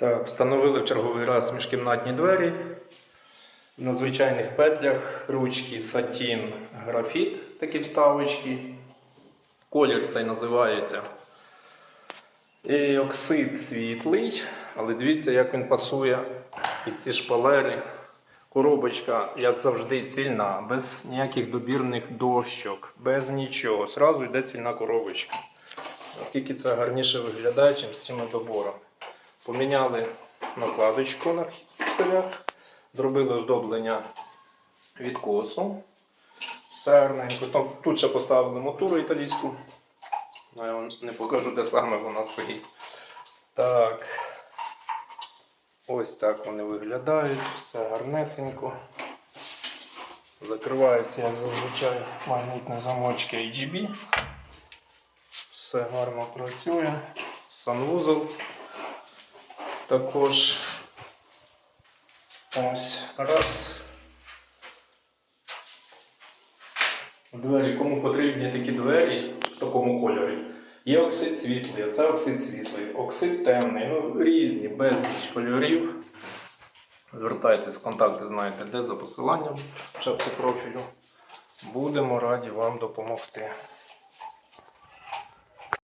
Так, встановили в черговий раз міжкімнатні двері. На звичайних петлях ручки сатін графіт, такі вставочки. Колір цей називається і оксид світлий, але дивіться, як він пасує під ці шпалери. Коробочка, як завжди, цільна, без ніяких добірних дощок, без нічого. Зразу йде цільна коробочка. Наскільки це гарніше виглядає, ніж з цими доборами. Поміняли накладочку на дверях, зробили оздоблення відкосу. Все гарненько. Там- Тут ще поставили мотуру італійську. Ну, я вам не покажу, де саме вона стоїть. Так. Ось так вони виглядають, все гарнесенько. Закриваються, як зазвичай, магнітні замочки HGB. Все гарно працює. Санвузол. Також ось раз. Двері, кому потрібні такі двері в такому кольорі. Є оксид світлий, а це оксид світлий, оксид темний, ну різні, безліч кольорів. Звертайтесь, контакти знаєте де за посиланням в шапці профілю. Будемо раді вам допомогти.